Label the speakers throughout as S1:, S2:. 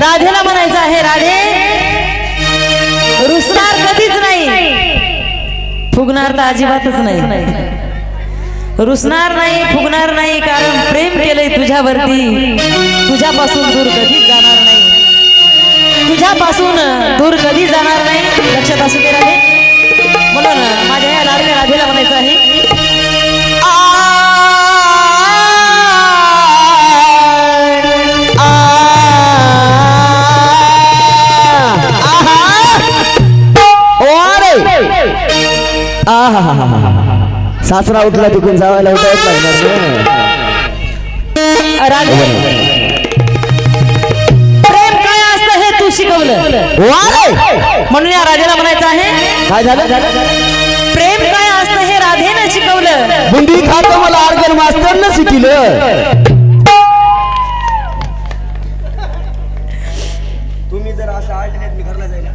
S1: राधेला म्हणायचं आहे राधे रुसणार कधीच नाही. फुगणार तर अजिबातच नाही. रुसणार नाही फुगणार नाही कारण प्रेम केलंय तुझ्यावरती. तुझ्यापासून दूर कधीच जाणार नाही. तुझ्यापासून दूर कधी जाणार नाही. लक्षात असू दे राधे. म्हणून माझ्या या लाडक्या राधेला म्हणायचं आहे
S2: सासरा उठला तिकून जावायला उठायच लागणार ना.
S1: राधे प्रेम काय असतं हे तू शिकवलं?
S2: वारे!
S1: म्हणून या राधेला म्हणायचं आहे
S2: काय झालं?
S1: प्रेम काय असतं हे राधेनं शिकवलं?
S2: बुंदी खातो मला अर्गन मास्टरनं शिकलं. तुम्ही जर असं आले मी घरला जायला.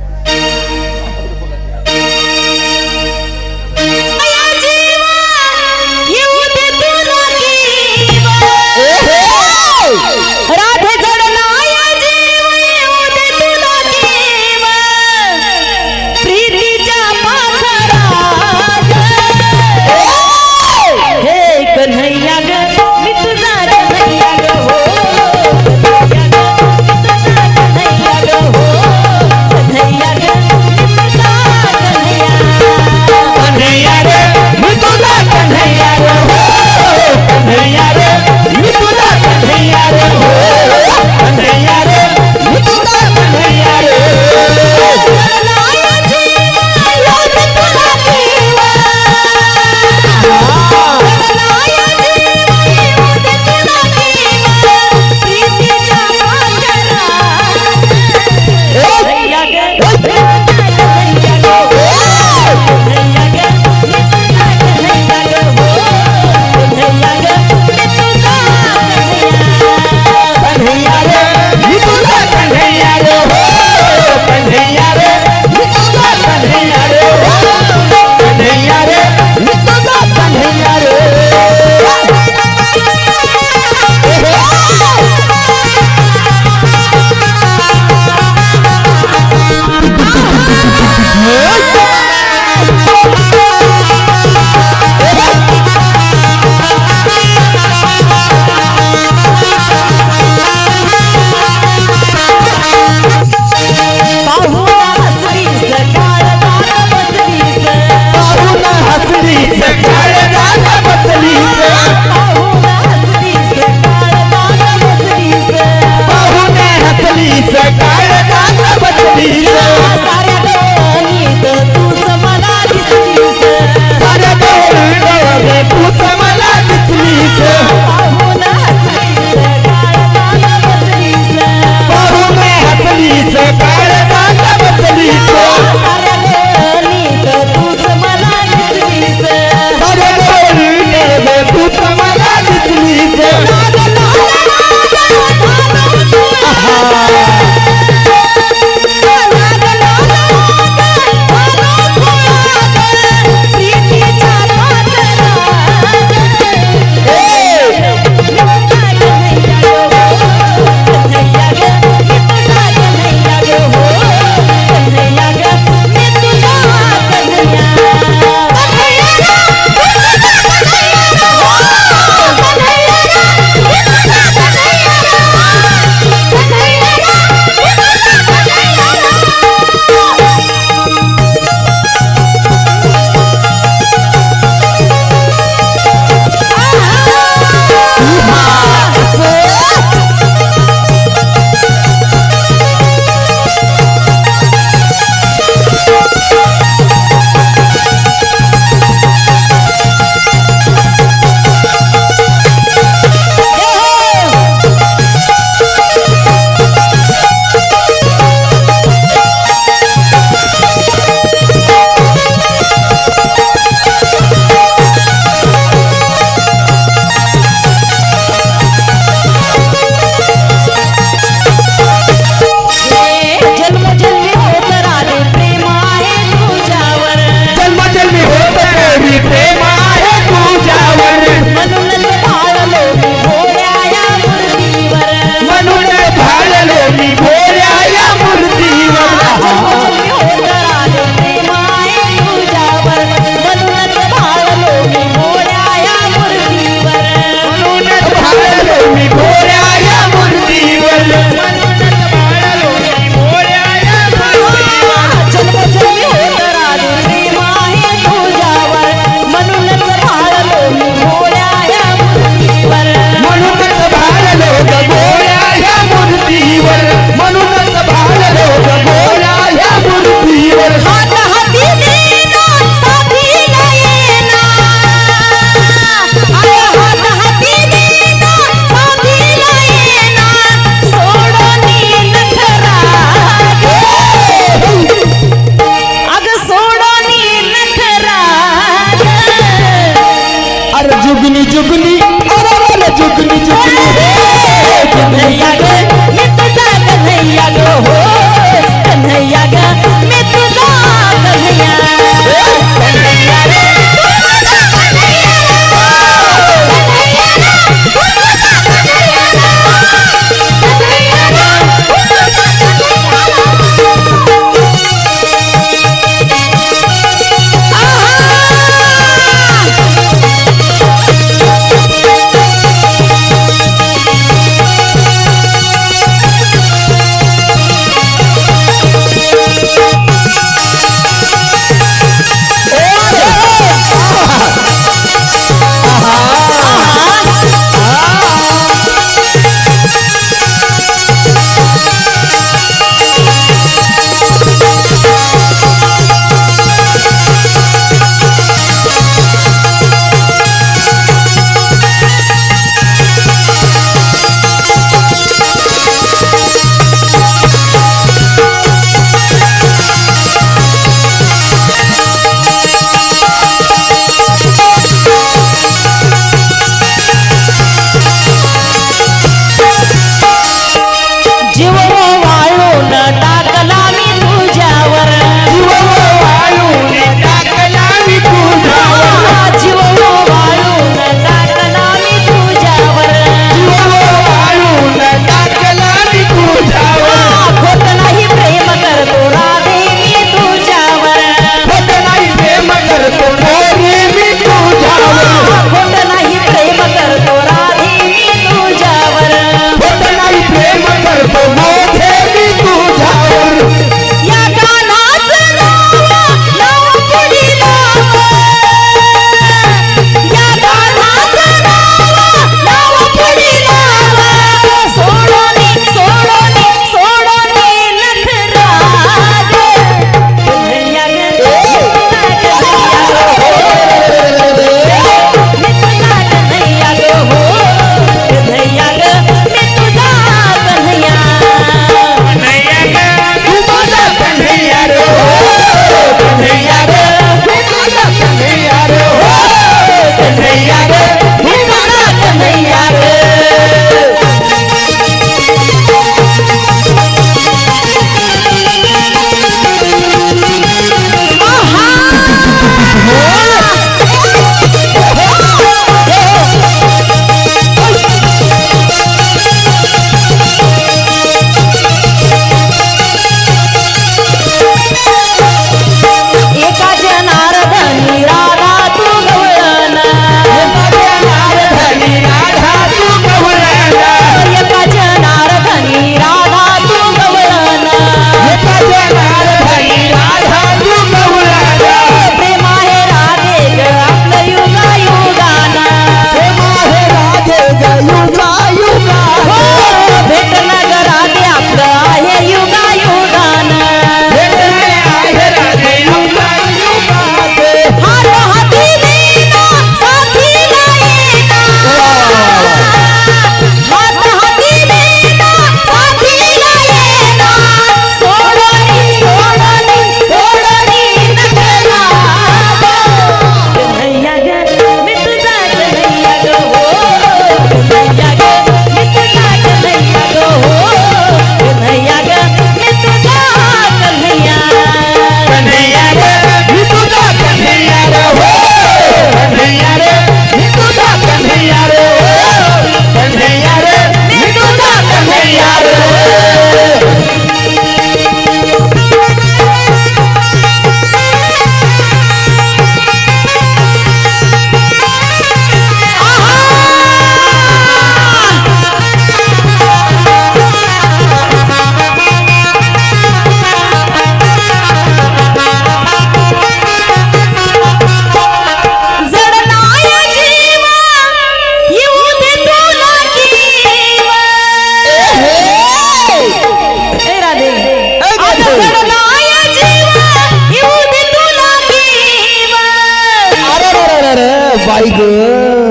S1: 白哥。